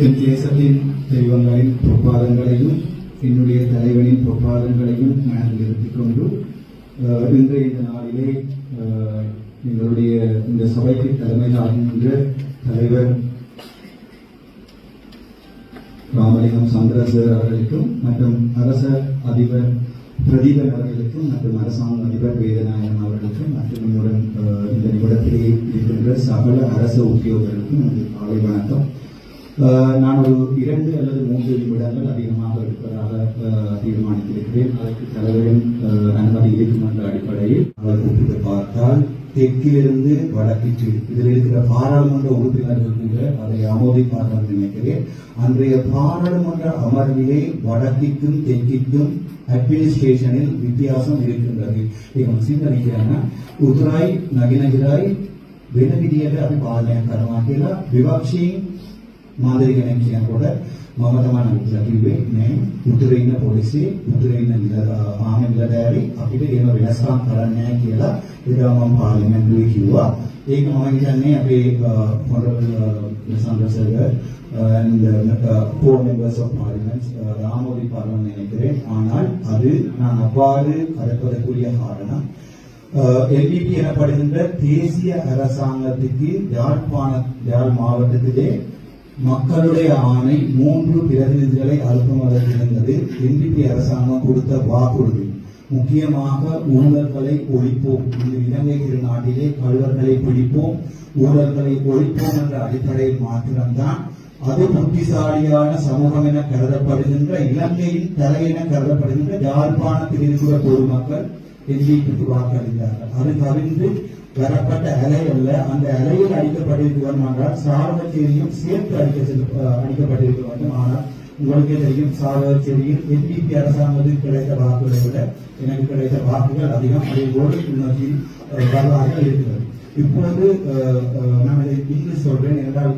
என் தேசத்தின் தெய்வங்களின் பொற்பாதங்களையும் என்னுடைய தலைவனின் பொற்பாதங்களையும் மனதில் நிறுத்திக் கொண்டு இன்றைய இந்த நாளிலே எங்களுடைய இந்த சபைக்கு தலைமையாகின்ற தலைவர் ராமலிங்கம் சந்திரசேகர் அவர்களுக்கும் மற்றும் அரச அதிபர் பிரதீபன் அவர்களுக்கும் மற்றும் அரசாங்க அதிபர் வேதநாயகம் அவர்களுக்கும் மற்றும் என்னுடன் இந்த நிமிடத்திலே இருக்கின்ற சகல அரச உத்தியோகர்களுக்கும் எனது காலை வணக்கம். நான் ஒரு இரண்டு அல்லது மூன்று நிமிடங்கள் அதிகமாக இருப்பதாக அஹ், தீர்மானித்திருக்கிறேன் அதற்கு தலைவரின் அஹ், அனுமதி இருக்கும் என்ற அடிப்படையில் அவர் கூப்பிட்டு பார்த்தால் தெற்கிலிருந்து வடக்கிற்கு இதில் இருக்கிற பாராளுமன்ற உறுப்பினர்கள் கூட அதை ஆமோதிப்பார்கள் நினைக்கிறேன் அன்றைய பாராளுமன்ற அமர்விலே வடக்கிற்கும் தெற்கிற்கும் அட்மினிஸ்ட்ரேஷனில் வித்தியாசம் இருக்கின்றது இவங்க சிந்தனைக்கிறாங்க උතුරයි නගිනගිරයි වෙන විදියට අපි පාලනය කරනවා කියලා විවක්ෂීන් මාදිරි කෙනෙක් කියනකොට මම තමයි නගිලා කිව්වේ මේ උතුරේ ඉන්න පොලිසිය උතුරේ ඉන්න ආම නිලධාරි අපිට එහෙම වෙනස්කම් කරන්නේ නැහැ කියලා එදා මම පාර්ලිමේන්තුවේ කිව්වා ඒක මම කියන්නේ අපේ honorable Chandrasekhar and uh, four members of parliament uh, ராமோதி parliament நினைக்கிறேன் ஆனால் அது நான் அவ்வாறு கலப்பதற்குரிய காரணம் எல்பிபி எனப்படுகின்ற தேசிய அரசாங்கத்துக்கு யாழ்ப்பாண யாழ் மாவட்டத்திலே மக்களுடைய ஆணை மூன்று பிரதிநிதிகளை அனுப்புவதற்கு இருந்தது அரசாங்கம் கொடுத்த வாக்குறுதி. முக்கியமாக ஊழல்களை ஒழிப்போம். இந்த இலங்கை திருநாட்டிலே கழுவர்களை பிடிப்போம். ஊழல்களை ஒழிப்போம் என்ற அடிப்படையில் மாத்திரம்தான். அது புத்திசாலியான சமூகம் என கருதப்படுகின்ற இலங்கையின் தலை என கருதப்படுகின்ற யாழ்ப்பாணத்தில் இருக்கிற பொதுமக்கள் எல்லிக்கு வாக்களித்தார்கள். அது தவிர்த்து பெறப்பட்ட அலை அல்ல அந்த அலையில் அடிக்கப்பட்டிருக்க வேண்டும் என்றால் சார்பச்சேரியும் சேர்த்து அடிக்க அடிக்கப்பட்டிருக்க வேண்டும் ஆனால் உங்களுக்கே தெரியும் சார்பச்சேரியில் எல்லிபி அரசாங்கத்தில் கிடைத்த வாக்குகளை விட எனக்கு கிடைத்த வாக்குகள் அதிகம். அதை ஓடி உணர்ச்சியில் வரலாறு இருக்கிறது. இப்பொழுது நான் இதை இங்கிலீஷ் சொல்றேன் என்றால்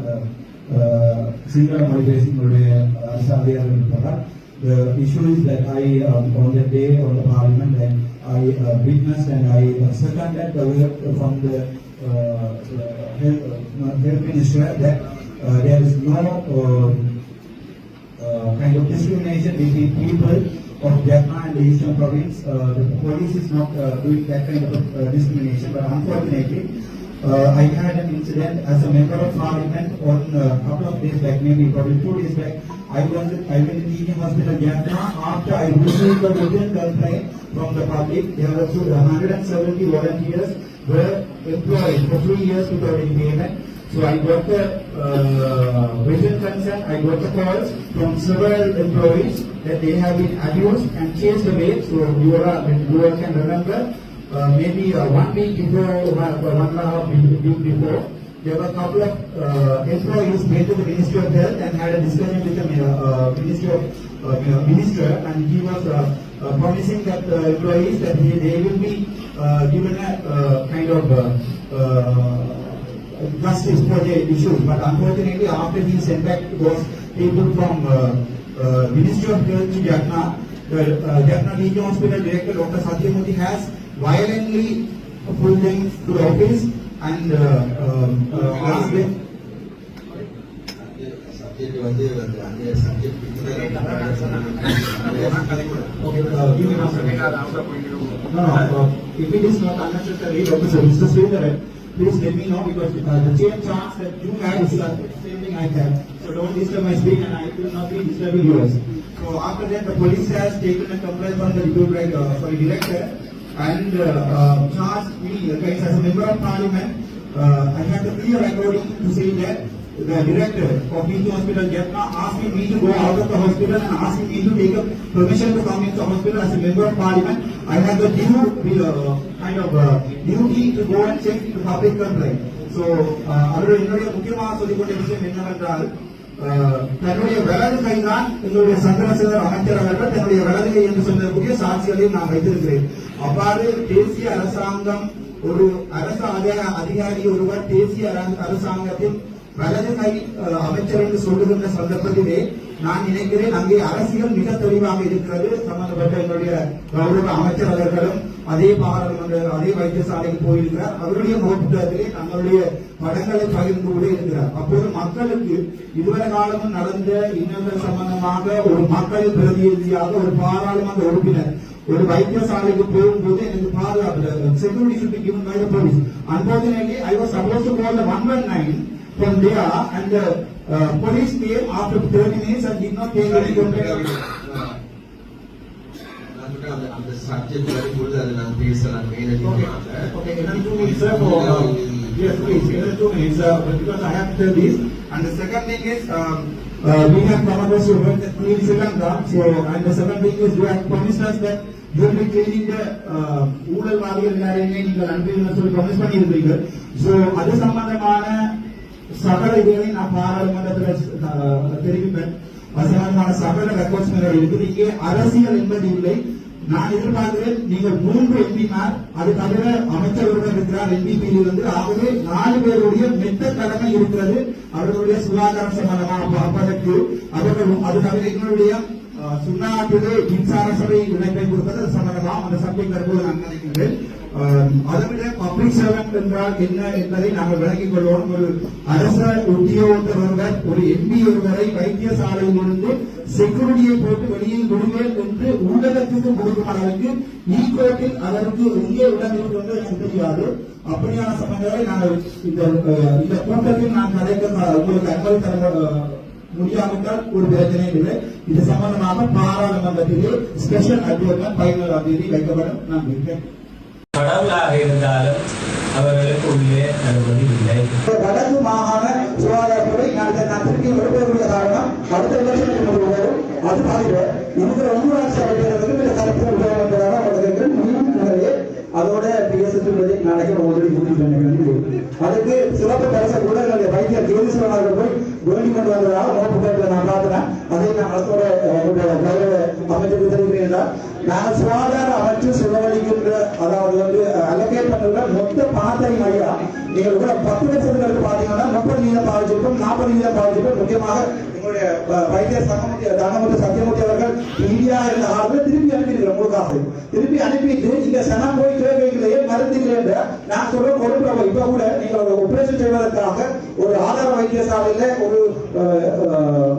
சிங்கள மொழி பேசினுடைய அரசு அதிகாரிகள் இருப்பதால் the issue is that I, um, on the day of the parliament, and I uh, witnessed and I uh, seconded the word from the uh, uh, health, uh, minister that uh, there is no uh, uh, kind of discrimination between people of Jaffna and the Eastern Province. Uh, the police is not uh, doing that kind of uh, discrimination, but unfortunately, uh, I had an incident as a member of parliament on a couple of days back, maybe probably two days back. I to, I went to teaching hospital Jaffna after I received the written complaint from the public. There were two- 170 volunteers were employed for three years without any payment. So I got the uh, written consent, I got the calls from several employees that they have been abused and chased away. So you are, you all can remember, uh, maybe uh, one week before, one and a half week before, there were a couple of uh, employees went to the Ministry of Health and had a discussion with the uh, Ministry of uh, Minister, and he was uh, uh, promising that uh, employees that they, they will be uh, given a uh, kind of uh, uh, justice for their issues. But unfortunately, after he sent back those people from uh, uh, Ministry of Health to Jaffna, the uh, Jaffna Regional Hospital Director Dr. Satyamurthy has violently pulled them to the office and uh, um, uh, asked them subject வந்து அந்த அந்த subject Okay, uh, give me one second. No, no, uh, if it is not unnecessary, okay, so Mr. Sridhar, please let me know because uh, the same chance that you had is the same thing I had. So don't disturb my speech and I will not be disturbing yours. So after that, the police has taken a complaint from the deputy director, uh, sorry, director and uh, uh, charged me, okay, as a member of parliament, uh, I have the clear recording to say that the director of Hindu Hospital Jaffna asking me to go out of the hospital and asking me to take a permission to come into the hospital as a member of parliament. I have the due uh, kind of uh, duty to go and check the public complaint. So, uh, அவருடைய என்னுடைய முக்கியமாக சொல்லிக் கொண்ட விஷயம் என்னவென்றால் uh, தன்னுடைய வலது கைதான் எங்களுடைய சந்திரசேகர் அமைச்சர் அவர்கள் தன்னுடைய வலது கை என்று சொல்லக்கூடிய சாட்சிகளையும் நான் வைத்திருக்கிறேன். அவ்வாறு தேசிய அரசாங்கம் ஒரு அரசு அதிகார- அதிகாரி ஒருவர் தேசிய அரசாங்கத்தின் வலது கை அமைச்சர் என்று சொல்லுகின்ற சந்தர்ப்பத்திலே நான் நினைக்கிறேன் அங்கே அரசியல் மிக தெளிவாக இருக்கிறது. சம்பந்தப்பட்ட என்னுடைய கௌரவ அமைச்சர் அவர்களும் அதே பாராளுமன்ற அதே வைத்தியசாலைக்கு போயிருக்கிறார் அவருடைய நோட்டுகளிலே தங்களுடைய படங்களை பகிர்ந்து கூட இருக்கிறார் அப்போது மக்களுக்கு இதுவரை காலமும் நடந்த இன்னல்கள் சம்பந்தமாக ஒரு மக்கள் பிரதிநிதியாக ஒரு பாராளுமன்ற உறுப்பினர் ஒரு வைத்தியசாலைக்கு போகும்போது எனக்கு பாதுகாப்பு security should be given by the police. Unfortunately, I was supposed to call the 119 from there and the uh, police came after 30 minutes and did not take any contact. நான் சொல்றேன், அந்த- அந்த subject வரும்பொழுது அதை நான் பேசலாம் மேலதிகமாக. Okay, another two minutes, sir, for, uh, yes, please, another two minutes, uh, because I have to tell this. And the second thing is, um, uh, we have come across your work at Queen Sri Lanka, so, and the second thing is, you have promised us that you will be cleaning the, uh, ஊழல்வாதிகள் எல்லாரையுமே நீங்கள் அனுப்பிடுங்க சொல்லி promise பண்ணியிருந்தீங்க so அது சம்பந்தமான சகல இதுகளை நான் பாராளுமன்றத்தில் அஹ், தெரிவிப்பேன் சகல இருக்குது இங்கே அரசியல் என்பது இல்லை நான் எதிர்பார்க்கிறேன் நீங்கள் மூன்று எம்பிமார் அது தவிர அமைச்சர்களுடன் இருக்கிறார் எம்பிபி வந்து ஆகவே நாலு பேருடைய மெத்த கடமை இருக்கிறது. அவர்களுடைய சுகாதாரம் சம்பந்தமாக பார்ப்பதற்கு அவர்கள் அது தவிர எங்களுடைய சுண்ணாட்டிலே மின்சார சபை இணைப்பை கொடுப்பது சம்பந்தமாக அந்த சபை தற்போது நான் நினைக்கின்றேன். அதை விட பப்ளிக் சர்வெண்ட் என்றால் என்ன என்பதை நாங்கள் விளங்கிக் கொள்வோம். ஒரு அரச உத்தியோகத்தர் ஒருவர் ஒரு எம்பி ஒருவரை வைத்தியசாலையில் இருந்து செக்யூரிட்டியை போட்டு வெளியில் விடுவேன் என்று ஊடகத்துக்கு கொடுக்கும் அளவுக்கு e ஈகோட்டில் அதற்கு எங்கே இடம் இருக்கிறது எனக்கு தெரியாது அப்படியான சமயங்களை நாங்கள் இந்த இந்த கூட்டத்தில் நான் கலைக்க உங்களுக்கு தகவல் தர முடியாவிட்டால் ஒரு பிரச்சனையும் இல்லை. இது சம்பந்தமாக பாராளுமன்றத்திலே ஸ்பெஷல் அட்வர்ட்மெண்ட் பதினோராம் தேதி வைக்கப்படும். நான் இருக்கேன் கடவுளாக இருந்தாலும் அவர்களுக்கு உள்ளே அனுமதி இல்லை. வடக்கு மாகாண சுகாதாரத்துறை நான் நான் திருப்பி விடுபடக்கூடிய காரணம் அடுத்த எலெக்ஷனுக்கு முடிவு அது தவிர இருக்கிற உள்ளூராட்சி சபைகளுக்கு இந்த கருத்து உபயோகம் என்பதாக அவர்களுக்கு மீண்டும் நிலையே அதோட பிஎஸ்எஸ் ப்ரொஜெக்ட் நாளைக்கு ஆல்ரெடி முடிச்சுட்டு அதுக்கு சிறப்பு பரிசு ஊடகங்களுடைய எங்களுடைய வைத்தியர் ஜோதிஸ்வரன் அவர்கள் போய் வேண்டி கொண்டு வந்ததாக நோட்டு பேப்பர் நான் பார்த்தேன். அதை நான் அரசோட அமைச்சருக்கு தெரிவிக்கிறேன் என்றால் நாங்கள் சுகாதார அமைச்சு செலவழிக்கின்ற அதாவது வந்து அலோகேட் பண்ணுற மொத்த பாதை ஐயா நீங்கள் கூட பத்து லட்சத்துக்கு பாத்தீங்கன்னா முப்பது வீதம் பாதிச்சிருக்கும் நாற்பது வீதம் பாதிச்சிருக்கும் முக்கியமாக எங்களுடைய அஹ், வைத்தியர் சங்கமுத்தி சத்தியமூர்த்தி அவர்கள் இந்தியா இருந்த ஆளுநர் திருப்பி அனுப்பியிருக்கிறோம் உங்களுக்காக திருப்பி அனுப்பிட்டு இங்க சனம் போய் கேட்கலையே மருந்து நான் சொல்ற கொடுக்குறோம் இப்ப கூட நீங்க ஒரு ஆபரேஷன் செய்வதற்காக ஒரு ஆதார வைத்தியசாலையில ஒரு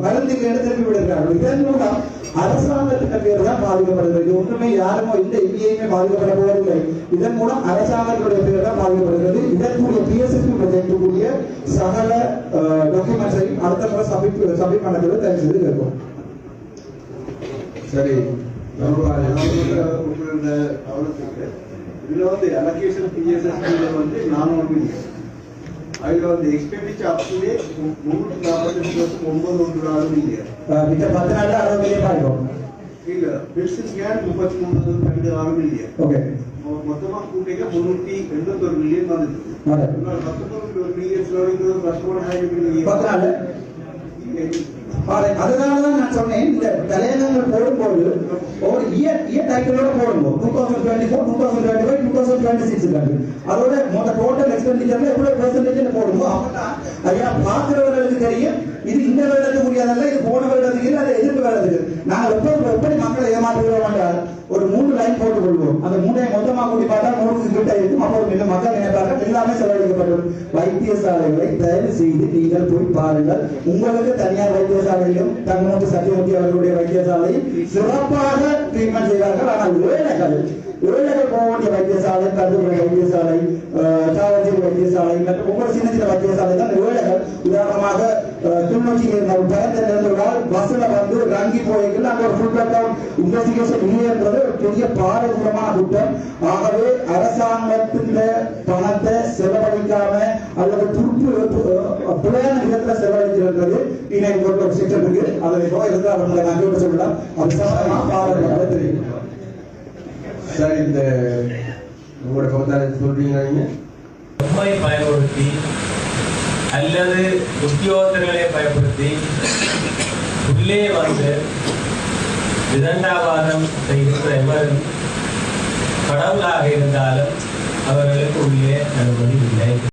மருந்து இல்லைன்னு திருப்பி விடுகிறார்கள் இதன் மூலம் அரசாங்கத்தின் பேர் தான் பாதிக்கப்படுகிறது. இது ஒன்றுமே யாருமோ இந்த இந்தியுமே பாதிக்கப்பட போவதில்லை. இதன் மூலம் அரசாங்கத்துடைய பேர் தான் பாதிக்கப்படுகிறது. இதற்குரிய பிஎஸ்எஸ்பி ப்ரொஜெக்டுக்குரிய சகல டாக்குமெண்ட்ஸையும் அடுத்த முறை சபிப்பு சப்மிட் பண்ணக்கூடிய தயவு செய்து கேட்போம் சரி இதுல வந்து அலோகேஷன் பிஎஸ்எஸ்பியில வந்து நானூறு அதுல வந்து எக்ஸ்பெண்டிச்சர் அப்டுலே முன்னூத்தி நாற்பத்தெட்டு வருஷம் ஒன்பது ஒன்று ஆறு அஹ், மிச்ச பத்து அறுபது மில்லியன் இல்ல முப்பத்தி மூணு ரெண்டு ஆறு மில்லியன் ஓகே. மொத்தமா கூட்டிங்க முன்னூத்தி எண்பத்தொரு மில்லியன். இன்னொரு பத்தொன்பது ஒரு மில்லியன் பாரு, Gracias. அதனாலதான் நான் சொன்னேன் இந்த தலையங்கங்கள் போடும்போது ஒரு இயர் இயர் டைட்டிலோட போடும்போது two thousand twenty four two thousand twenty five two thousand twenty six அதோட மொத்த டோட்டல் எக்ஸ்பெண்டிச்சர்ல எவ்வளவு பெர்சன்டேஜ் போடுமோ அப்பதான் ஐயா பாக்குறவர்களுக்கு தெரியும். இது இந்த வருடத்துக்கு உரியதல்ல இது போன வருடத்துக்கு இல்லை அது எதிர்ப்பு வருடத்துக்கு. நாங்கள் எப்படி எப்படி மக்களை ஏமாற்றுகிறோம் என்றால் ஒரு மூணு லைன் போட்டுக் கொள்வோம் அந்த மூணை மொத்தமா கூட்டி பார்த்தா நூறுக்கு கிட்ட இருக்கும். அப்போ மிக மக்கள் நினைப்பார்கள் எல்லாமே செலவழிக்கப்படும். வைத்தியசாலைகளை தயவு செய்து நீங்கள் போய் பாருங்கள். உங்களுக்கு தனியார் வைத்திய வைத்தியசாலையிலும் தங்கமூர்த்தி சத்தியமூர்த்தி அவர்களுடைய வைத்தியசாலை சிறப்பாக ட்ரீட்மெண்ட் செய்தார்கள். ஆனால் ஏழைகள் ஏழைகள் போக வேண்டிய வைத்தியசாலை கருதுகிற வைத்தியசாலை அஹ், வைத்தியசாலை மற்றும் ஒவ்வொரு சின்ன சின்ன வைத்தியசாலை தான் ஏழைகள் உதாரணமாக இருந்த ஒரு பயத்தில் இருந்தவர்கள் பஸ்ல வந்து ரங்கி போய்கள் அங்க ஒரு ஃபுல் பேக் இன்வெஸ்டிகேஷன் இல்லைன்றது ஒரு பெரிய பாரதூரமான குற்றம். ஆகவே அரசாங்கத்தின் பணத்தை செலவழிக்காம அல்லது துருப்பு அஹ், பிழையான விதத்துல செலவழிக்கிறது இன்னைக்கு ஒரு ஒரு செக்ஷன் இருக்கு. அதை போய் இருந்தால் அவங்களை நான் கேட்டு சொல்லலாம். அது சம்பந்தமா பாரதூரமாக தெரியும். சரி இந்த உங்களோட கவத்தாரை சொல்றீங்க நீங்க? நம்மை பயன்படுத்தி அல்லது உத்தியோகத்தர்களை பயன்படுத்தி உள்ளே வந்து விதண்டாவாதம் செய்கின்ற எவரும் கடவுளாக இருந்தாலும் அவர்களுக்கு உள்ளே அனுமதி இல்லை.